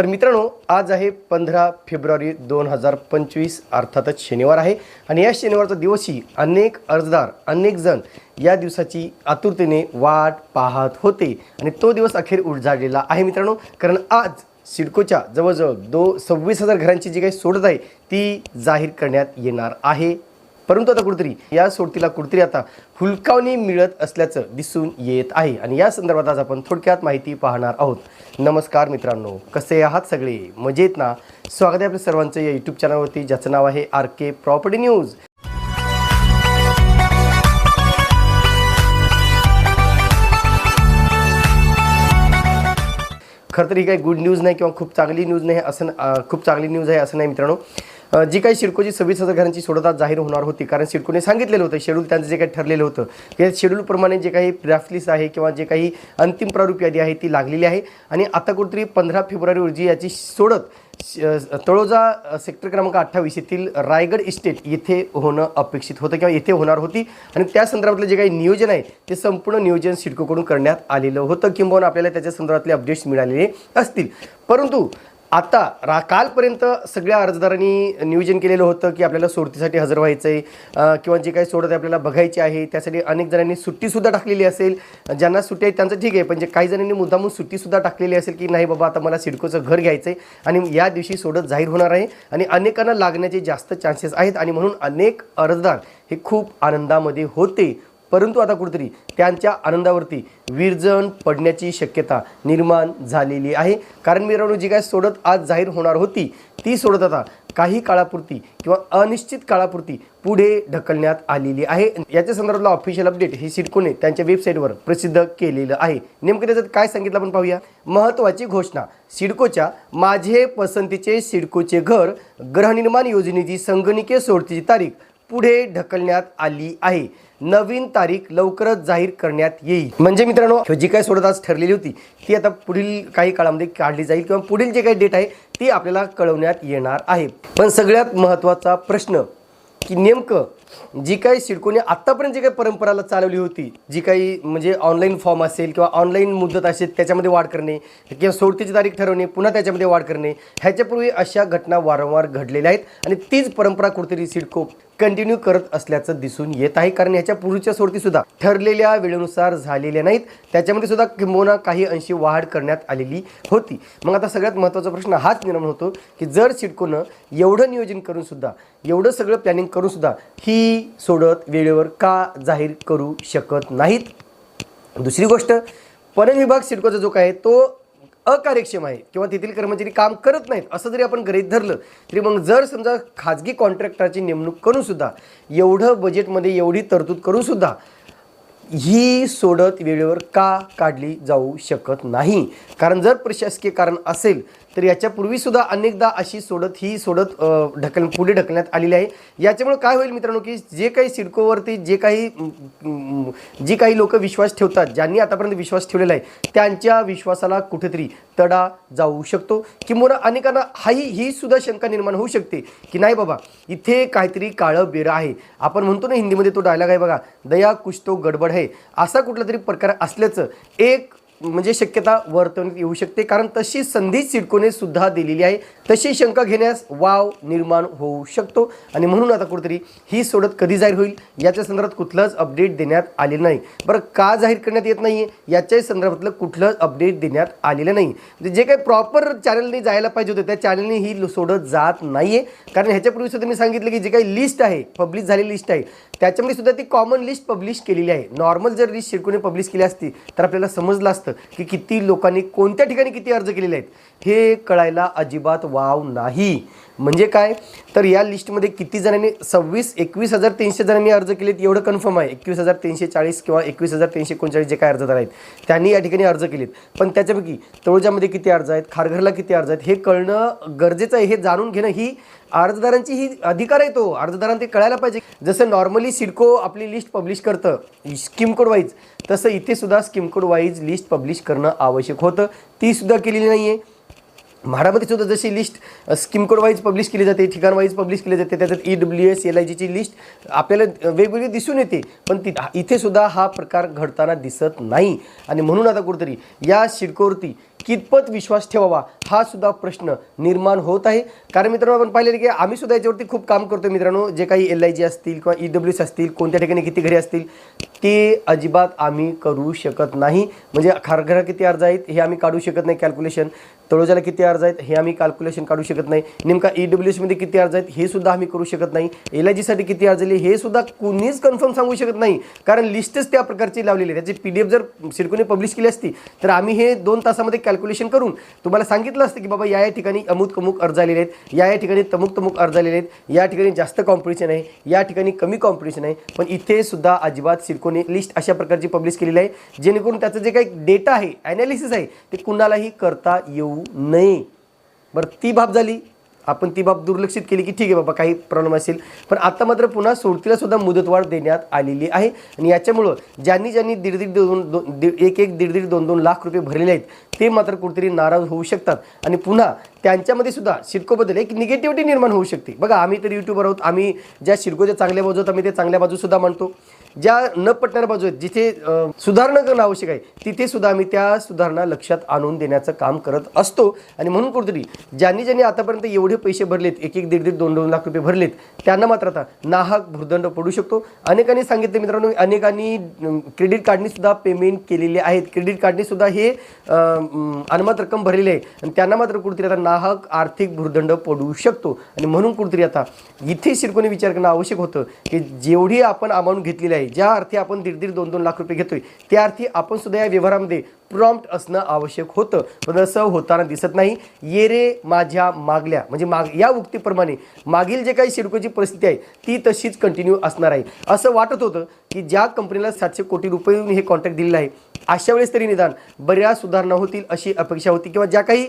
तर मित्रांनो आज आहे पंधरा फेब्रुवारी दोन हजार पंचवीस अर्थातच शनिवार आहे. आणि या शनिवारचा दिवसही अनेक अर्जदार अनेक जण या दिवसाची आतुरतेने वाट पाहत होते. आणि तो दिवस अखेर उलझाडलेला आहे मित्रांनो कारण आज सिडकोच्या जवळजवळ दो सव्वीस हजार घरांची जी काही सोडत आहे ती जाहीर करण्यात येणार आहे. परंतु आता कुठेतरी या सोडतीला कुठेतरी आता हुलकावणी मिळत असल्याचं दिसून येत आहे. आणि या संदर्भात आज आपण थोडक्यात माहिती पाहणार आहोत. नमस्कार मित्रांनो कसे आहात सगळे? मजेत ना? स्वागत आहे आपल्या सर्वांचं या यूट्यूब चॅनलवरती ज्याचं नाव आहे आर के प्रॉपर्टी न्यूज खरं तर ही काही गुड न्यूज नाही किंवा खूप चांगली न्यूज नाही असं खूप चांगली न्यूज आहे असं नाही मित्रांनो. जी काही सिडकोची सव्वीस हजार घरांची सोडत जाहीर होणार होती कारण सिडकोने सांगितलेलं होतं शेड्यूल त्यांचं जे काही ठरलेलं होतं ते शेड्यूलप्रमाणे जे काही ड्राफ्ट लिस्ट आहे किंवा जे काही अंतिम प्रारूप यादी आहे ती लागलेली आहे. आणि आता कुठेतरी पंधरा फेब्रुवारी रोजी याची सोडत श- तळोजा सेक्टर क्रमांक अठ्ठावीस येथील रायगड इस्टेट येथे होणं अपेक्षित होतं किंवा येथे होणार होती. आणि त्या संदर्भातलं जे काही नियोजन आहे ते संपूर्ण नियोजन सिडकोकडून करण्यात आलेलं होतं. किंबहुना आपल्याला त्याच्या संदर्भातले अपडेट्स मिळालेले असतील. परंतु आता रा कालपर्यंत सगळ्या अर्जदारांनी नियोजन केलेलं होतं की आपल्याला सोडतीसाठी हजर व्हायचं आहे किंवा जे काही सोडत आहे आपल्याला बघायची आहे त्यासाठी अनेक जणांनी सुट्टीसुद्धा टाकलेली असेल. ज्यांना सुट्टी आहे त्यांचं ठीक आहे पण जे काही जणांनी मुद्दामून सुट्टीसुद्धा टाकलेली असेल की नाही बाबा आता मला सिडकोचं घर घ्यायचं आहे आणि या दिवशी सोडत जाहीर होणार आहे आणि अनेकांना लागण्याचे जास्त चान्सेस आहेत आणि म्हणून अनेक अर्जदार हे खूप आनंदामध्ये होते. परंतु आता कुठेतरी त्यांच्या आनंदावरती विरजण पडण्याची शक्यता निर्माण झालेली आहे. कारण मिरवणूक जी काय सोडत आज जाहीर होणार होती ती सोडत आता काही काळापुरती किंवा अनिश्चित काळापुरती पुढे ढकलण्यात आलेली आहे. याच्या संदर्भातला ऑफिशियल अपडेट हे सिडकोने त्यांच्या वेबसाईटवर प्रसिद्ध केलेलं आहे. नेमकं त्याच्यात काय सांगितलं आपण पाहूया? महत्त्वाची घोषणा सिडकोच्या माझे पसंतीचे सिडकोचे घर गृहनिर्माण योजनेची संगणकीय सोडतीची तारीख पुढे ढकलण्यात आली आहे. नवीन तारीख लवकरच जाहीर करण्यात येईल. म्हणजे मित्रांनो जी काही सोडत आज ठरलेली होती ती आता पुढील काही काळामध्ये काढली जाईल किंवा पुढील जे काही डेट आहे ती आपल्याला कळवण्यात येणार आहे. पण सगळ्यात महत्त्वाचा प्रश्न की नेमकं जी काही सिडकोने आत्तापर्यंत जी काही परंपराला चालवली होती जी काही म्हणजे ऑनलाईन फॉर्म असेल किंवा ऑनलाईन मुदत असेल त्याच्यामध्ये वाढ करणे किंवा सोडतीची तारीख ठरवणे पुन्हा त्याच्यामध्ये वाढ करणे ह्याच्यापूर्वी अशा घटना वारंवार घडलेल्या आहेत. आणि तीच परंपरा कुठेतरी सिडको कंटिन्यू करत असल्याचं दिसून येत आहे. कारण ह्याच्या पूर्वीच्या सोडतीसुद्धा ठरलेल्या वेळेनुसार झालेल्या नाहीत. त्याच्यामध्ये सुद्धा किंबहुना काही अंशी वाढ करण्यात आलेली होती. मग आता सगळ्यात महत्त्वाचा प्रश्न हाच निर्माण होतो की जर सिडकोनं एवढं नियोजन करूनसुद्धा एवढं सगळं प्लॅनिंग करूनसुद्धा ही सोडत वेळेवर का जाहीर करू शकत नाहीत? दुसरी गोष्ट पणन विभाग सिडकोचा जो काय तो अकार्यक्षम आहे किंवा तेथील कर्मचारी काम करत नाहीत असं जरी आपण गृहीत धरलं तरी मग जर समजा खाजगी कॉन्ट्रॅक्टरची नेमणूक करूनसुद्धा एवढं बजेटमध्ये एवढी तरतूद करूनसुद्धा ही सोडत वेळेवर का काढली जाऊ शकत नाही? कारण जर प्रशासकीय कारण असेल तर याच्यापूर्वीसुद्धा अनेकदा अशी सोडत ही सोडत ढकल पुढे ढकलण्यात आलेली आहे? याच्यामुळे काय होईल मित्रांनो की जे काही सिडकोवरती जे काही जी काही लोक विश्वास ठेवतात ज्यांनी आतापर्यंत विश्वास ठेवलेला आहे त्यांच्या विश्वासाला कुठेतरी तडा जाऊ शकतो. किंवा अनेकांना हाही ही सुद्धा शंका निर्माण होऊ शकते की नाही बाबा इथे काहीतरी काळं बेरं आहे. आपण म्हणतो ना हिंदीमध्ये तो डायलॉग आहे बघा दया कुछ तो गडबड आहे असा कुठला तरी प्रकार असल्याचं एक म्हणजे शक्यता वर्तवण्यात येऊ शकते. कारण तशी संधी सिडकोने सुद्धा दिलेली आहे. तशी शंका घेण्यास वाव निर्माण होऊ शकतो. आणि म्हणून आता कुठेतरी ही सोडत कधी जाहीर होईल? याच्या संदर्भात कुठलंच अपडेट देण्यात आले नाही. बरं का जाहीर करण्यात येत नाही याच्याही संदर्भातलं कुठलंच अपडेट देण्यात आलेलं नाही. म्हणजे जे काही प्रॉपर चॅनलने जायला पाहिजे होतं त्या चॅनलने ही सोडत जात नाही आहे कारण ह्याच्यापूर्वी सुद्धा मी सांगितलं की जे काही लिस्ट आहे पब्लिश झालेली लिस्ट आहे त्याच्यामध्ये सुद्धा ती कॉमन लिस्ट पब्लिश केलेली आहे. नॉर्मल जर लिस्ट सिडकोने पब्लिश केली असती तर आपल्याला समजलं असतं की किती लोकांनी कोणत्या ठिकाणी किती अर्ज केलेले आहेत हे कळायला अजिबात वाव नाही. म्हणजे काय? तर या लिस्टमध्ये किती जणांनी सव्वीस एकवीस हजार तीनशे जणांनी अर्ज केलेत एवढं कन्फर्म आहे. एकवीस हजार तीनशे चाळीस किंवा एकवीस हजार तीनशे एकोणचाळीस जे काय अर्जदार आहेत त्यांनी या ठिकाणी अर्ज केलेत. पण त्याच्यापैकी तळोजामध्ये किती अर्ज आहेत खारघरला किती अर्ज आहेत हे कळणं गरजेचं आहे हे जाणून घेणं ही अर्जदारांची ही अधिकार आहे तो. अर्जदारांना ते कळायला पाहिजे. जसं नॉर्मली सिडको आपली लिस्ट पब्लिश करतं स्कीम कोड वाईज तसं इथे सुद्धा scheme code wise list publish करणं आवश्यक होतं. ती सुद्धा केलेली नाही आहे म्हाडामध्ये सुद्धा जशी list scheme code wise publish केली जाते ठिकाण वाईज पब्लिश केली जाते त्याच्यात E W S L I जीची लिस्ट आपल्याला वेगवेगळी दिसून येते. पण ती इथे सुद्धा हा प्रकार घडताना दिसत नाही. आणि म्हणून आता कुठेतरी या शिडकोवरती कितपत विश्वास ठेवावा हा सुद्धा प्रश्न निर्माण होत आहे. कारण मित्रांनो आपण पाहिलेलं की आम्ही सुद्धा याच्यावरती खूप काम करतो मित्रांनो. जे काही एल आय जी असतील किंवा ई डब्ल्यू एस असतील कोणत्या ठिकाणी किती घरे असतील ते अजिबात आम्ही करू शकत नाही. म्हणजे खारघरा किती अर्ज आहेत हे आम्ही काढू शकत नाही कॅल्क्युलेशन तळोजाला किती अर्ज आहेत हे आम्ही कॅल्क्युलेशन काढू शकत नाही. नेमका ई डब्ल्यू एसमध्ये किती अर्ज आहेत हे सुद्धा आम्ही करू शकत नाही. एल आय जीसाठी किती अर्ज आले हे सुद्धा कुणीच कन्फर्म सांगू शकत नाही. कारण लिस्टच त्या प्रकारची लावलेली आहे त्याची पी डी एफ जर सिडकोने पब्लिश केली असती तर आम्ही हे दोन तासामध्ये कॅल्क्युलेशन करून तुम्हाला सांगितलं असतं की बाबा या या ठिकाणी अमुक अमुक अर्ज आलेले आहेत या या ठिकाणी तमुक तमुक अर्ज आलेले आहेत या ठिकाणी जास्त कॉम्पिटिशन आहे या ठिकाणी कमी कॉम्पिटिशन आहे पण इथे सुद्धा अजिबात सिडकोने लिस्ट अशा प्रकारची पब्लिश केलेली आहे जेणेकरून त्याचं जे काही डेटा आहे ॲनालिसिस आहे ते कुणालाही करता येऊ नये. बरं ती बाब झाली. आपण ती बाब दुर्लक्षित केली की ठीक आहे बाबा काही प्रॉब्लेम असेल. पण आता मात्र पुन्हा सोडतीला सुद्धा मुदतवाढ देण्यात आलेली आहे. आणि याच्यामुळं ज्यांनी ज्यांनी दीड दीड दोन दोन एक एक दीड दीड दोन दोन लाख रुपये भरलेले आहेत ते मात्र कुठेतरी नाराज होऊ शकतात. आणि पुन्हा त्यांच्यामध्ये सुद्धा सिडकोबद्दल एक निगेटिव्हिटी निर्माण होऊ शकते. बघा आम्ही तर युट्यूबर आहोत. आम्ही ज्या सिडकोच्या चांगल्या बाजू आम्ही ते चांगल्या बाजूसुद्धा म्हणतो ज्या न पटणाऱ्या बाजू आहेत जिथे सुधारणा करणं आवश्यक आहे तिथे सुद्धा आम्ही त्या सुधारणा लक्षात आणून देण्याचं काम करत असतो. आणि म्हणून कुठेतरी ज्यांनी ज्यांनी आतापर्यंत एवढे पैसे भरलेत एक एक दीड दीड दोन दोन लाख रुपये भरलेत त्यांना मात्र आता नाहक भूर्दंड पडू शकतो. अनेकांनी सांगितले मित्रांनो अनेकांनी क्रेडिट कार्डनीसुद्धा पेमेंट केलेले आहेत. क्रेडिट कार्डनीसुद्धा हे अनुमत रक्कम भरलेली आहे. आणि त्यांना मात्र कुठेतरी आता नाहक आर्थिक भूर्दंड पडू शकतो. आणि म्हणून कुठेतरी आता इथे शिरकोने विचार करणं आवश्यक होतं की जेवढी आपण अमाऊंट घेतलेली आहे ज्या अर्थी आपण दीड दीड दोन दोन लाख रुपये घेतोय त्या अर्थी आपण सुद्धा या व्यवहारामध्ये प्रॉम्प्ट असणं आवश्यक होतं. पण असं होताना दिसत नाही. ये रे माझ्या मागल्या. म्हणजे माग या उक्तीप्रमाणे मागील जे काही सिडकोची परिस्थिती आहे ती तशीच कंटिन्यू असणार आहे. असं वाटत होतं की ज्या कंपनीला सातशे कोटी रुपये हे कॉन्ट्रॅक्ट दिलेलं आहे अशा वेळेस तरी निदान बऱ्याच सुधारणा होतील अशी अपेक्षा होती. किंवा ज्या काही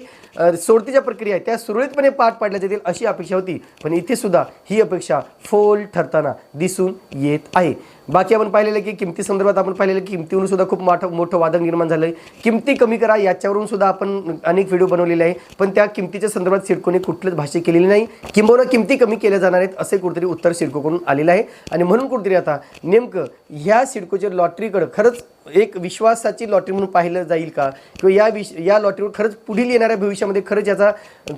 सोडतीच्या प्रक्रिया आहेत त्या सुरळीतपणे पार पाडल्या जातील अशी अपेक्षा होती. पण इथे सुद्धा ही अपेक्षा फोल ठरताना दिसून येत आहे. बाकी आपण पाहिलेलं की किमती संदर्भात आपण पाहिलेलं की किमतीवरून सुद्धा खूप मोठं मोठं वादन निर्माण झालं आहे किमती कमी करा याच्यावरून सुद्धा आपण अनेक व्हिडिओ बनवलेले आहे. पण त्या किमतीच्या संदर्भात सिडकोने कुठलंच भाष्य केलेली नाही. किंबहुना किमती कमी केल्या जाणार आहेत असे कुठेतरी उत्तर सिडकोकडून आलेलं आहे. आणि म्हणून कुठेतरी आता नेमकं ह्या सिडकोच्या लॉटरीकडं खरंच एक विश्वासाची लॉटरी म्हणून पाहिलं जाईल का? किंवा या विश या लॉटरीवर खरंच पुढील येणाऱ्या भविष्यामध्ये खरंच याचा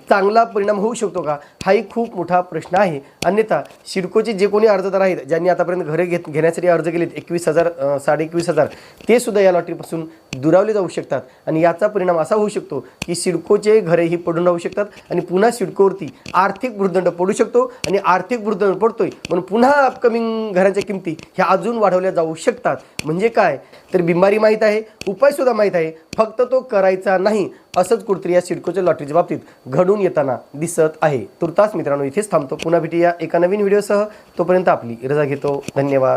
चांगला परिणाम होऊ शकतो का? हाही खूप मोठा प्रश्न आहे. अन्यथा सिडकोचे जे कोणी अर्जदार आहेत ज्यांनी आतापर्यंत घरे घेत घेण्यासाठी अर्ज केलेत एकवीस हजार साडे एकवीस हजार ते सुद्धा या लॉटरीपासून दुरावले जाऊ शकतात. आणि याचा परिणाम असा होऊ शकतो की सिडकोचे घरेही पडून राहू शकतात आणि पुन्हा सिडकोवरती आर्थिक भूर्दंड पडू शकतो आणि आर्थिक भूर्दंड पडतोय म्हणून पुन्हा अपकमिंग घरांच्या किमती ह्या अजून वाढवल्या जाऊ शकतात. म्हणजे काय? तर बिमारी माहीत आहे उपाय सुद्धा माहीत आहे. फक्त तो करायचा नाही असंच कुठतरी या सिडकोच्या लॉटरीच्या बाबतीत घडून येताना दिसत आहे. तुर्तास मित्रांनो इथेच थांबतो. पुन्हा भेटूया एका नवीन व्हिडिओसह. तोपर्यंत आपली रजा घेतो. धन्यवाद.